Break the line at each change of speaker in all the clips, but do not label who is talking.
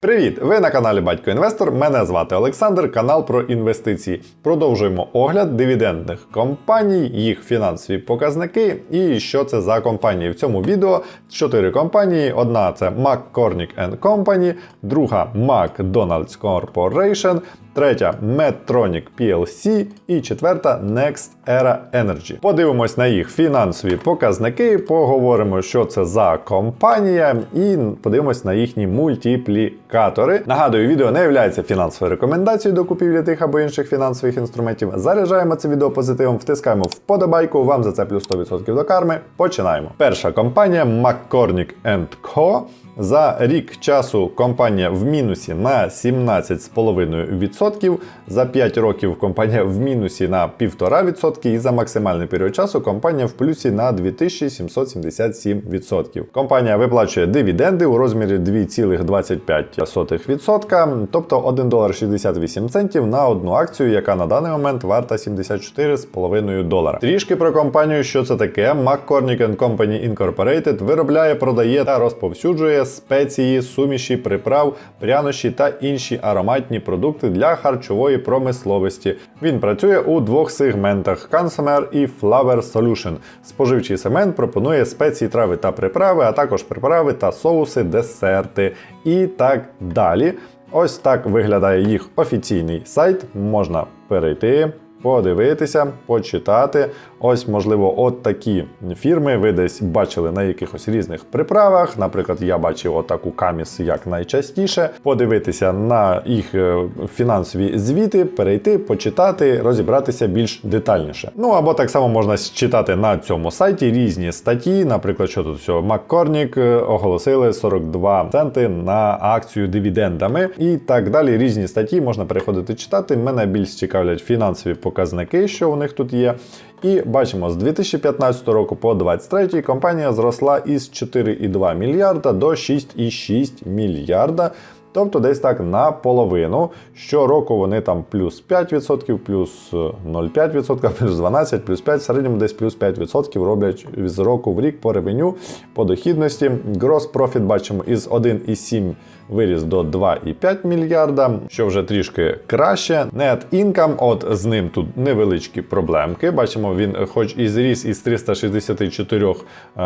Привіт! Ви на каналі Батько Інвестор. Мене звати Олександр, канал про інвестиції. Продовжуємо огляд дивідендних компаній, їх фінансові показники і що це за компанії. В цьому відео чотири компанії. Одна це McCormick Company, друга McDonald's Corporation, третя Medtronic PLC і четверта Next Era Energy. Подивимось на їх фінансові показники, поговоримо, що це за компанія, і подивимось на їхні мультиплікатори. Нагадую, відео не є фінансовою рекомендацією до купівлі тих або інших фінансових інструментів. Заряджаємо це відео позитивом, втискаємо вподобайку. Вам за це плюс 100% до карми. Починаємо. Перша компанія McCormick Co. За рік часу компанія в мінусі на 17,5%. За 5 років компанія в мінусі на 1,5%. І за максимальний період часу компанія в плюсі на 2777%. Компанія виплачує дивіденди у розмірі 2,25%, тобто 1 долар 68 центів на одну акцію, яка на даний момент варта 74,5 долара. Трішки про компанію, що це таке. McCormick Company Incorporated виробляє, продає та розповсюджує спеції, суміші, приправ, прянощі та інші ароматні продукти для харчової промисловості. Він працює у двох сегментах: Consumer і Flavor Solution. Споживчий сегмент пропонує спеції, трави та приправи, а також приправи та соуси, десерти і так далі. Ось так виглядає їх офіційний сайт. Можна перейти. Подивитися, почитати. Ось, можливо, от такі фірми ви десь бачили на якихось різних приправах. Наприклад, я бачив отаку каміс як найчастіше. Подивитися на їх е, фінансові звіти, перейти, почитати, розібратися більш детальніше. Ну або так само можна читати на цьому сайті різні статті. Наприклад, що тут всього Маккорнік оголосили 42 центи на акцію дивідендами і так далі. Різні статті можна переходити читати. Мене більш цікавлять фінансові показники, що у них тут є. І бачимо, з 2015 року по 2023 компанія зросла із 4,2 мільярда до 6,6 мільярда. Тобто десь так наполовину. Щороку вони там плюс 5%, плюс 0,5%, плюс 12%, плюс 5%, в середньому десь плюс 5% роблять з року в рік по ревеню, по дохідності. Gross profit бачимо із 1,7 виріс до 2,5 мільярда, що вже трішки краще. Net income, от з ним тут невеличкі проблемки. Бачимо, він хоч і зріс із 364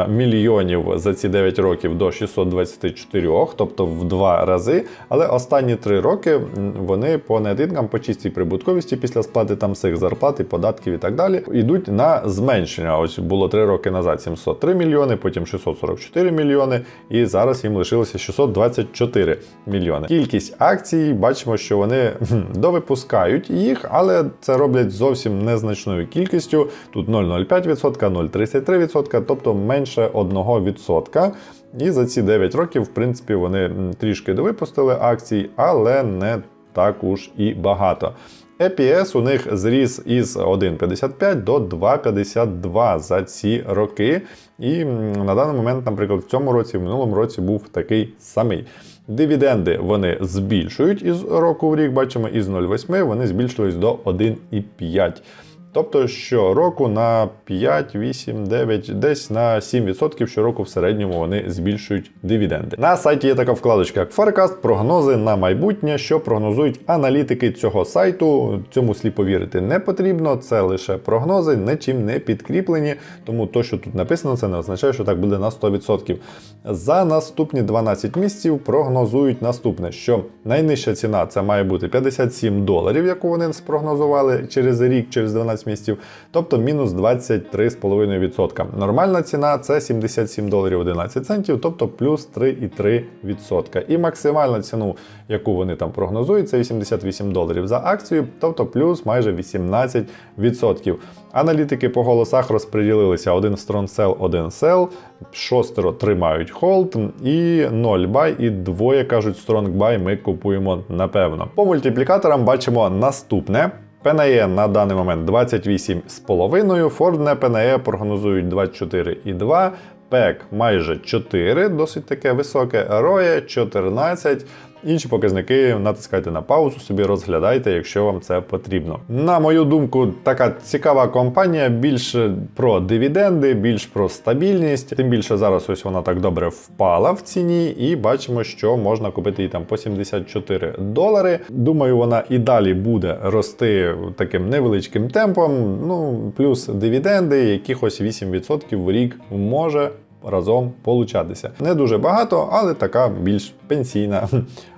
мільйонів за ці 9 років до 624, тобто в два рази. Але останні 3 роки вони по net income, по чистій прибутковості після сплати там всіх зарплат і податків і так далі, йдуть на зменшення. Ось було 3 роки назад 703 мільйони, потім 644 мільйони, і зараз їм лишилося 624 мільйони. Кількість акцій бачимо, що вони довипускають їх, але це роблять зовсім незначною кількістю. Тут 0,05%, 0,33%, тобто менше 1%. І за ці 9 років, в принципі, вони трішки довипустили акцій, але не так уж і багато. EPS у них зріс із 1,55 до 2,52 за ці роки. І на даний момент, наприклад, в цьому році, в минулому році був такий самий. Дивіденди вони збільшують із року в рік, бачимо, із 0,8 вони збільшились до 1,5. Тобто щороку на 5, 8, 9, десь на 7% щороку в середньому вони збільшують дивіденди. На сайті є така вкладочка, як Forecast, прогнози на майбутнє, що прогнозують аналітики цього сайту. Цьому слід повірити не потрібно, це лише прогнози, нічим не підкріплені. Тому то, що тут написано, це не означає, що так буде на 100%. За наступні 12 місяців прогнозують наступне: що найнижча ціна це має бути 57 доларів, яку вони спрогнозували через рік, через 12 місяців, тобто мінус 23,5%. Нормальна ціна це 77 доларів 11 центів, тобто плюс 3,3%. І максимальна ціну, яку вони там прогнозують, це 88 доларів за акцію, тобто плюс майже 18%. Аналітики по голосах розподілилися: один strong sell, один sell, шостеро тримають холд, і 0 buy, і двоє кажуть strong buy, ми купуємо напевно. По мультиплікаторам бачимо наступне. PNE на даний момент 28,5, Ford ПНЕ прогнозують 24,2, ПЕК майже 4, досить таке високе, ROE 14, Інші показники натискайте на паузу, собі розглядайте, якщо вам це потрібно. На мою думку, така цікава компанія більше про дивіденди, більш про стабільність. Тим більше зараз ось вона так добре впала в ціні, і бачимо, що можна купити її там по 74 долари. Думаю, вона і далі буде рости таким невеличким темпом. Ну плюс дивіденди, якихось 8% в рік може разом получатися. Не дуже багато, але така більш пенсійна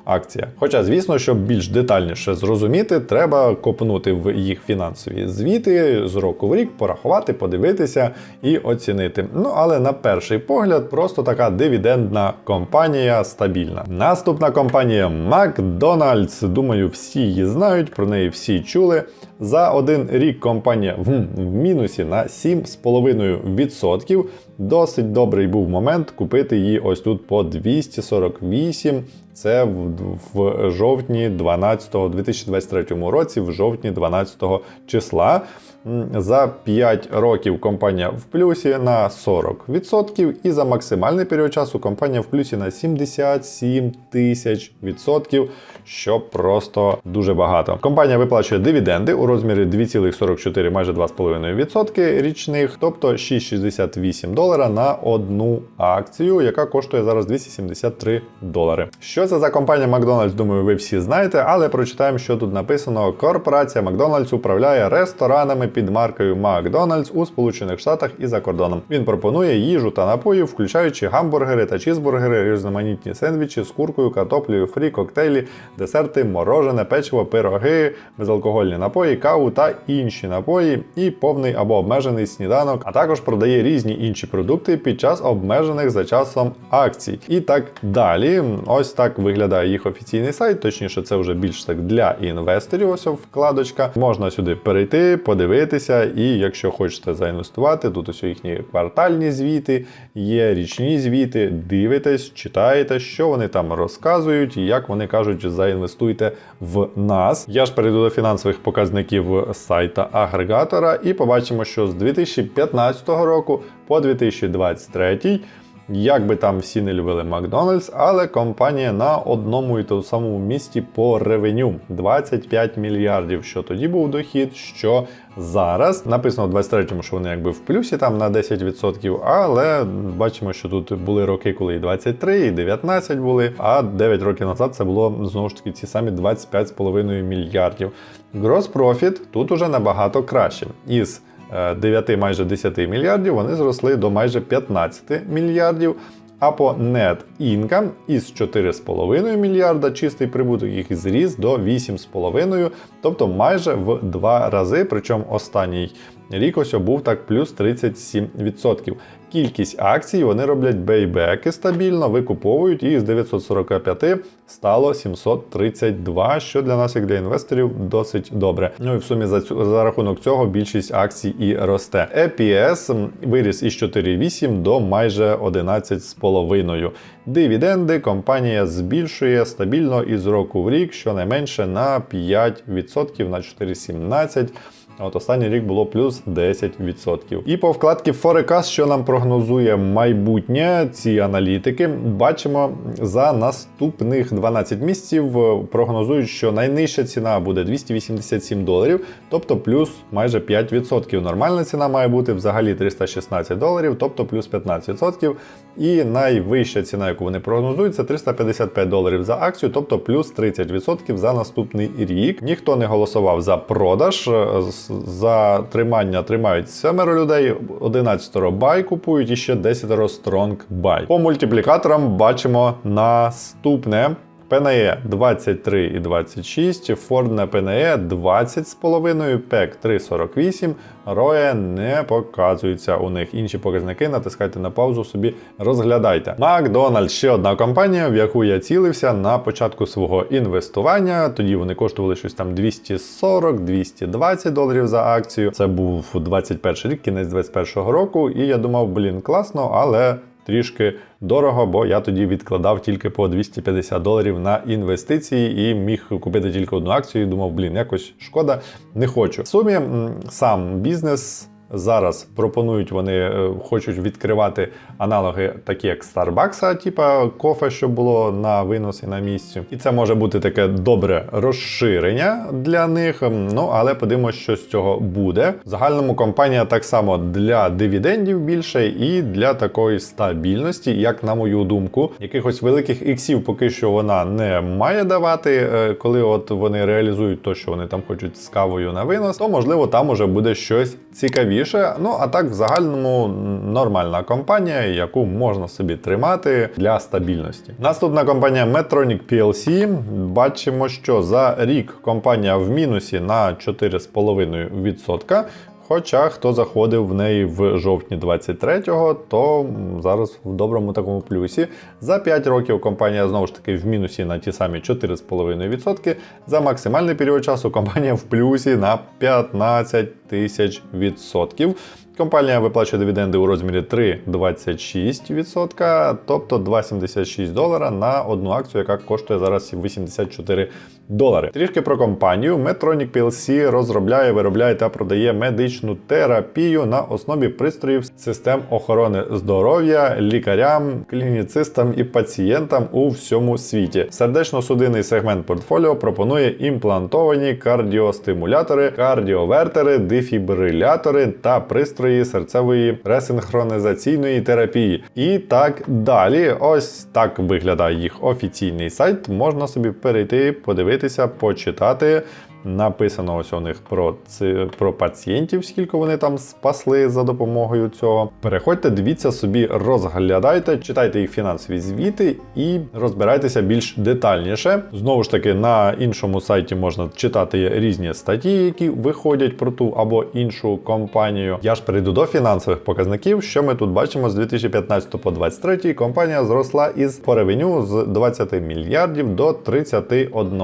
акція. Хоча, звісно, щоб більш детальніше зрозуміти, треба копнути в їх фінансові звіти з року в рік, порахувати, подивитися і оцінити. Ну але на перший погляд, просто така дивідендна компанія стабільна. Наступна компанія McDonald's. Думаю, всі її знають, про неї всі чули. За один рік компанія в, в мінусі на 7,5%. Досить добрий був момент купити її ось тут по 248. Це в, жовтні 12 2023 році, в жовтні 12 числа. За 5 років компанія в плюсі на 40%, і за максимальний період часу компанія в плюсі на 77 тисяч відсотків, що просто дуже багато. Компанія виплачує дивіденди у розмірі 2,44, майже 2,5% річних, тобто 6,68 долара на одну акцію, яка коштує зараз 273 долари. Що це за компанія Макдональдс? Думаю, ви всі знаєте, але прочитаємо, що тут написано. Корпорація Макдональдс управляє ресторанами під маркою Макдональдс у Сполучених Штатах і за кордоном. Він пропонує їжу та напої, включаючи гамбургери та чізбургери, різноманітні сендвічі з куркою, картоплею, фрі, коктейлі, десерти, морожене, печиво, пироги, безалкогольні напої, каву та інші напої, і повний або обмежений сніданок, а також продає різні інші продукти під час обмежених за часом акцій. І так далі. Ось так виглядає їх офіційний сайт. Точніше, це вже більш так для інвесторів. Ось вкладочка. Можна сюди перейти, подивитися, і якщо хочете заінвестувати, тут ось їхні квартальні звіти, є річні звіти. Дивитесь, читаєте, що вони там розказують, і як вони кажуть, заінвестуйте в нас. Я ж перейду до фінансових показників сайта агрегатора і побачимо, що з 2015 року по 2023 як би там всі не любили Макдональдс, але компанія на одному і тому самому місці по ревеню 25 мільярдів. Що тоді був дохід, що зараз написано в 23-му, що вони якби в плюсі там на 10%, але бачимо, що тут були роки, коли і 23, і 19 були. А 9 років назад це було знову ж таки ці самі 25,5 мільярдів. Gross profit тут уже набагато краще. Із 9 майже 10 мільярдів, вони зросли до майже 15 мільярдів. А по net income із 4,5 мільярда чистий прибуток їх зріс до 8,5, тобто майже в два рази. Причому останній рік ось був так плюс 37%. Кількість акцій вони роблять бейбеки стабільно, викуповують і з 945 стало 732, що для нас, як для інвесторів, досить добре. Ну і в сумі за цю за рахунок цього більшість акцій і росте. EPS виріс із 4,8 до майже 11,5. Дивіденди компанія збільшує стабільно із року в рік, щонайменше на 5% на 4,17%. А От останній рік було плюс 10%. І по вкладці Forecast, що нам прогнозує майбутнє, ці аналітики, бачимо за наступних 12 місяців прогнозують, що найнижча ціна буде 287 доларів, тобто плюс майже 5%. Нормальна ціна має бути взагалі 316 доларів, тобто плюс 15%. І найвища ціна, яку вони прогнозують, це 355 доларів за акцію, тобто плюс 30% за наступний рік. Ніхто не голосував за продаж. За тримання тримають семеро людей, 11 бай купують і ще 10 Strong Buy. По мультиплікаторам бачимо наступне. PNE 23 і 26, Ford на PNE 20 з половиною, PEC 3,48, ROE не показується у них. Інші показники натискайте на паузу, собі розглядайте. McDonald's ще одна компанія, в яку я цілився на початку свого інвестування. Тоді вони коштували щось там 240-220 доларів за акцію. Це був 21 рік, кінець 21 року, і я думав, блін, класно, але трішки дорого, бо я тоді відкладав тільки по 250 доларів на інвестиції і міг купити тільки одну акцію. і Думав, блін, якось шкода, не хочу. В сумі сам бізнес. Зараз пропонують вони е, хочуть відкривати аналоги, такі як Starbucks, типа кофе, що було на винос і на місці. І це може бути таке добре розширення для них. Ну але подивимося, що з цього буде. В загальному компанія так само для дивідендів більше і для такої стабільності, як на мою думку, якихось великих іксів поки що вона не має давати. Е, Коли от вони реалізують то, що вони там хочуть з кавою на винос, то можливо там уже буде щось цікавіше. Ну а так, в загальному нормальна компанія, яку можна собі тримати для стабільності. Наступна компанія Metronic PLC. Бачимо, що за рік компанія в мінусі на 4,5%. Хоча хто заходив в неї в жовтні 23-го, то зараз в доброму такому плюсі. За 5 років компанія знову ж таки в мінусі на ті самі 4,5%. За максимальний період часу компанія в плюсі на 15 тисяч відсотків. Компанія виплачує дивіденди у розмірі 3,26%, тобто 2,76 долара на одну акцію, яка коштує зараз 84 долари. Трішки про компанію. Medtronic PLC розробляє, виробляє та продає медичну терапію на основі пристроїв систем охорони здоров'я лікарям, клініцистам і пацієнтам у всьому світі. Сердечно-судинний сегмент портфоліо пропонує імплантовані кардіостимулятори, кардіовертери, дефібрилятори та пристрої серцевої ресинхронізаційної терапії. І так далі. Ось так виглядає їх офіційний сайт. Можна собі перейти, подивитися, почитати. Написано ось у них про це про пацієнтів, скільки вони там спасли за допомогою цього. Переходьте, дивіться собі, розглядайте, читайте їх фінансові звіти і розбирайтеся більш детальніше. Знову ж таки, на іншому сайті можна читати різні статті, які виходять про ту або іншу компанію. Я ж перейду до фінансових показників. Що ми тут бачимо з 2015 по 2023 компанія зросла із по ревеню з 20 мільярдів до 31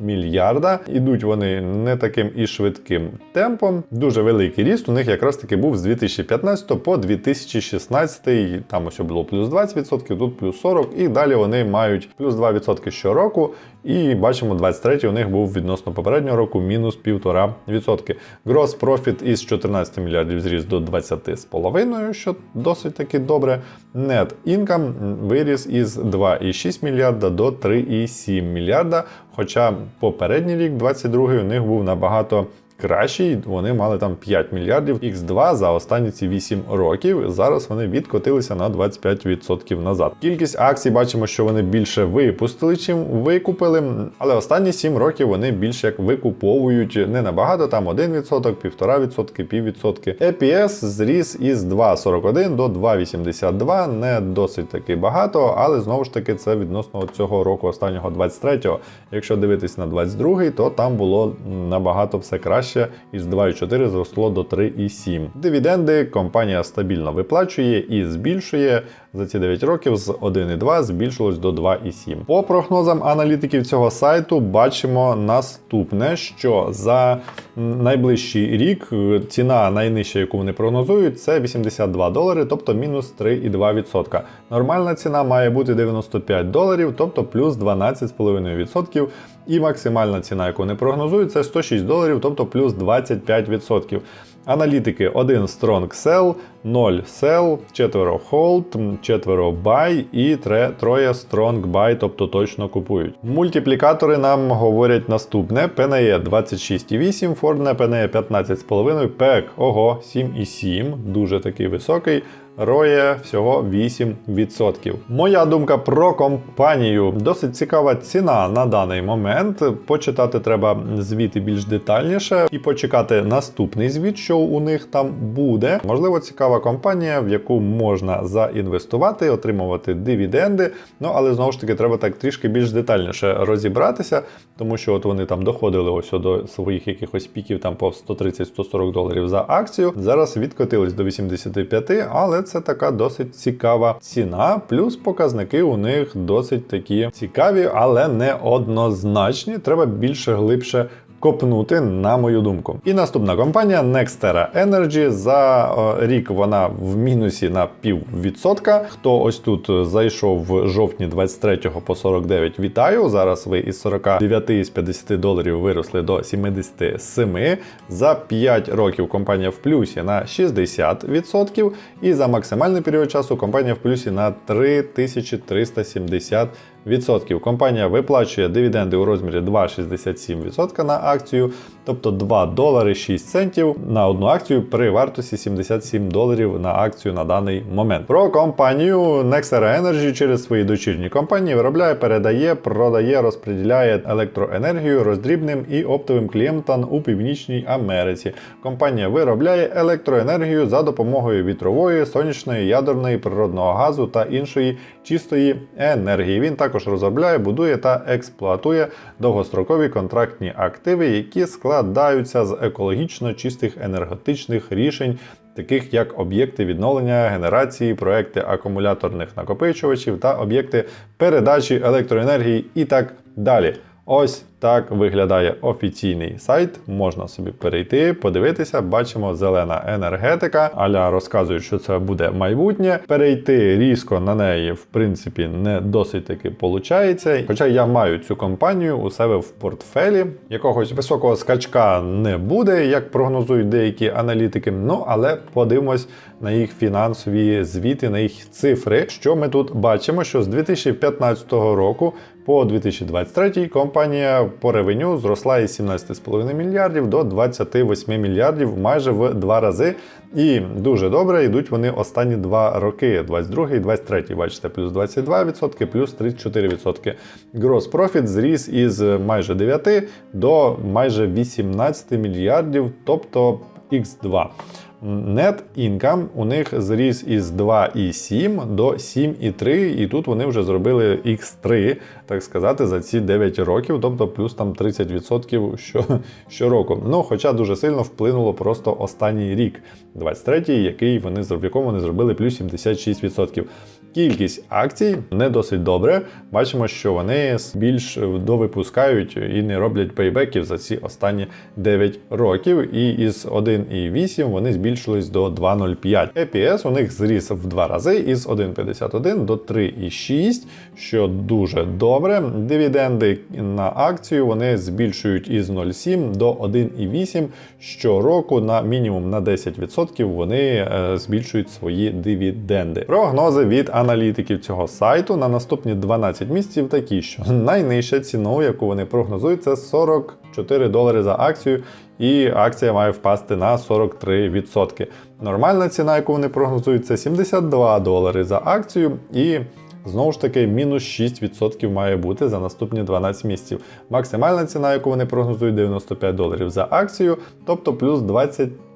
мільярда. Ідуть вони не таким і швидким темпом. Дуже великий ріст у них якраз таки був з 2015 по 2016. Там ось було плюс 20%, тут плюс 40%, і далі вони мають плюс 2% щороку. І бачимо, 23 у них був відносно попереднього року мінус 1,5%. Gross profit із 14 мільярдів зріс до 20,5, що досить таки добре. Net income виріс із 2,6 мільярда до 3,7 мільярда. Хоча попередній рік, 22-й, у них був набагато кращий. Вони мали там 5 мільярдів X2 за останні ці 8 років. Зараз вони відкотилися на 25% назад. Кількість акцій бачимо, що вони більше випустили, чим викупили. Але останні 7 років вони більше як викуповують не набагато, там 1%, 1,5%, піввідсотки. EPS зріс із 2,41 до 2,82. Не досить таки багато, але знову ж таки це відносно цього року останнього 23-го. Якщо дивитись на 22-й, то там було набагато все краще. Із 2,4 зросло до 3,7. Дивіденди компанія стабільно виплачує і збільшує. За ці 9 років з 1,2 збільшилось до 2,7. По прогнозам аналітиків цього сайту бачимо наступне, що за найближчий рік е, ціна найнижча, яку вони прогнозують, це 82 долари, тобто мінус 3,2%. Нормальна ціна має бути 95 доларів, тобто плюс 12,5%. І максимальна ціна, яку вони прогнозують, це 106 доларів, тобто плюс 25%. Аналітики 1 Strong Sell, 0 Sell, 4 Hold, 4 Buy і 3 Strong Buy, тобто точно купують. Мультиплікатори нам говорять наступне: PNE 26,8, Ford PNE 15,5, PEC, ого, 7,7, дуже такий високий. Роє всього 8%. Моя думка про компанію досить цікава ціна на даний момент. Почитати треба звіти більш детальніше і почекати наступний звіт, що у них там буде. Можливо, цікава компанія, в яку можна заінвестувати, отримувати дивіденди. Ну але знову ж таки треба так трішки більш детальніше розібратися, тому що от вони там доходили ось до своїх якихось піків там по 130-140 доларів за акцію. Зараз відкотились до 85, але це така досить цікава ціна. Плюс показники у них досить такі цікаві, але не однозначні. Треба більше глибше копнути, на мою думку. І наступна компанія Nextera Energy. За е, рік вона в мінусі на пів відсотка. Хто ось тут зайшов в жовтні 23 по 49, вітаю. Зараз ви із 49 із 50 доларів виросли до 77. За 5 років компанія в плюсі на 60%. І за максимальний період часу компанія в плюсі на 3370%. Відсотків. Компанія виплачує дивіденди у розмірі 2,67% на акцію, тобто 2 долари 6 центів на одну акцію при вартості 77 доларів на акцію на даний момент. Про компанію Nexera Energy через свої дочірні компанії виробляє, передає, продає, розподіляє електроенергію роздрібним і оптовим клієнтам у Північній Америці. Компанія виробляє електроенергію за допомогою вітрової, сонячної, ядерної, природного газу та іншої чистої енергії. Він також розробляє, будує та експлуатує довгострокові контрактні активи, які складаються з екологічно чистих енергетичних рішень. Таких як об'єкти відновлення генерації, проекти акумуляторних накопичувачів та об'єкти передачі електроенергії і так далі. Ось так виглядає офіційний сайт. Можна собі перейти, подивитися. Бачимо зелена енергетика. Аля розказують, що це буде майбутнє. Перейти різко на неї, в принципі, не досить таки получається. Хоча я маю цю компанію у себе в портфелі. Якогось високого скачка не буде, як прогнозують деякі аналітики. Ну але подивимось на їх фінансові звіти, на їх цифри. Що ми тут бачимо? Що з 2015 року по 2023 компанія по ревеню зросла із 17,5 мільярдів до 28 мільярдів майже в два рази. І дуже добре йдуть вони останні два роки, 22 і 23. Бачите, плюс 22%, плюс 34%. Gross profit зріс із майже 9 до майже 18 мільярдів, тобто X2. Net income у них зріс із 2,7 до 7,3, і тут вони вже зробили X3, так сказати, за ці 9 років, тобто плюс там 30% що, щороку. Ну, хоча дуже сильно вплинуло просто останній рік, 23-й, який вони в якому вони зробили плюс 76%. Кількість акцій не досить добре. Бачимо, що вони більш довипускають і не роблять пейбеків за ці останні 9 років. І із 1,8 вони збільшились до 2,05. EPS у них зріс в два рази із 1,51 до 3,6, що дуже добре. Дивіденди на акцію вони збільшують із 0,7 до 1,8 щороку на мінімум на 10% вони е, збільшують свої дивіденди. Прогнози від аналітиків цього сайту на наступні 12 місяців такі, що найнижча ціна, яку вони прогнозують, це 44 долари за акцію, і акція має впасти на 43%. Нормальна ціна, яку вони прогнозують, це 72 долари за акцію і. Знову ж таки, мінус 6% має бути за наступні 12 місяців. Максимальна ціна, яку вони прогнозують, 95 доларів за акцію, тобто плюс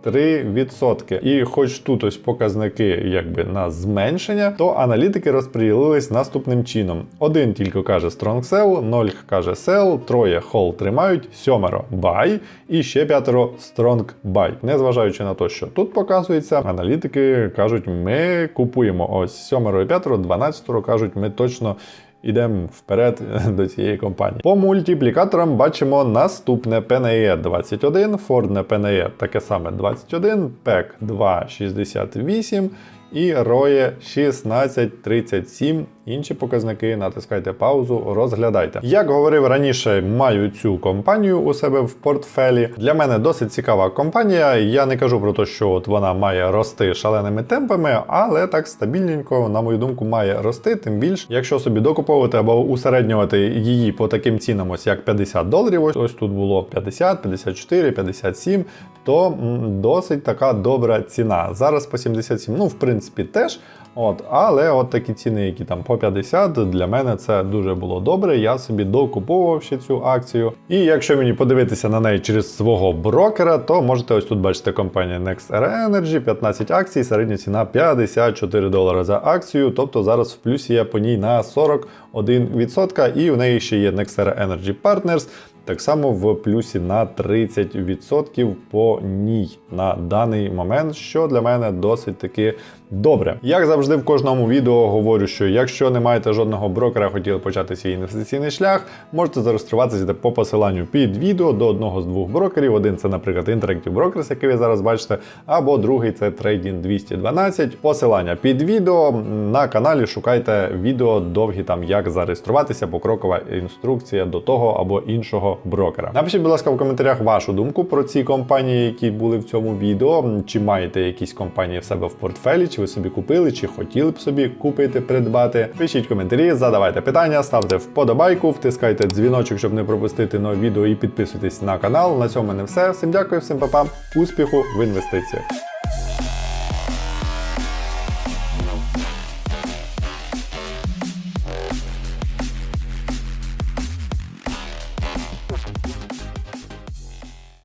23%. І хоч тут ось показники якби на зменшення, то аналітики розподілились наступним чином: один тільки каже Strong Sell, 0 каже Sell, троє Hold тримають, сьомеро Buy і ще п'ятеро Strong Buy. Незважаючи на те, що тут показується, аналітики кажуть, ми купуємо ось сьомеро і п'ятеро, 12 кажуть, ми точно. Ідемо вперед до цієї компанії. По мультиплікаторам бачимо наступне PNE 21, Ford PNE таке саме 21, PEC 2,68 і ROE 16,37. Інші показники натискайте паузу, розглядайте. Як говорив раніше, маю цю компанію у себе в портфелі. Для мене досить цікава компанія. Я не кажу про те, що от вона має рости шаленими темпами, але так стабільненько, на мою думку, має рости. Тим більше, якщо собі докуповувати або усереднювати її по таким цінам, ось як 50 доларів. Ось ось тут було 50, 54, 57, то м, досить така добра ціна. Зараз по 77, ну в принципі, теж. От, але от такі ціни, які там по 50, для мене це дуже було добре. Я собі докуповував ще цю акцію. І якщо мені подивитися на неї через свого брокера, то можете ось тут бачити компанія Next Energy, 15 акцій, середня ціна 54 долари за акцію. Тобто зараз в плюсі я по ній на 41%. І в неї ще є Nextera Energy Partners. Так само в плюсі на 30% по ній на даний момент, що для мене досить таки добре. Як завжди, в кожному відео говорю, що якщо не маєте жодного брокера, хотіли почати свій інвестиційний шлях, можете зареєструватися по посиланню під відео до одного з двох брокерів. Один це, наприклад, Interactive Brokers, який ви зараз бачите, або другий це Trading 212. Посилання під відео на каналі. Шукайте відео довгі там, як зареєструватися, покрокова інструкція до того або іншого брокера. Напишіть, будь ласка, в коментарях вашу думку про ці компанії, які були в цьому відео. Чи маєте якісь компанії в себе в портфелі, чи ви собі купили, чи хотіли б собі купити, придбати. Пишіть коментарі, задавайте питання, ставте вподобайку, втискайте дзвіночок, щоб не пропустити нове відео і підписуйтесь на канал. На цьому мене все. Всім дякую, всім па-па. успіху в інвестиціях.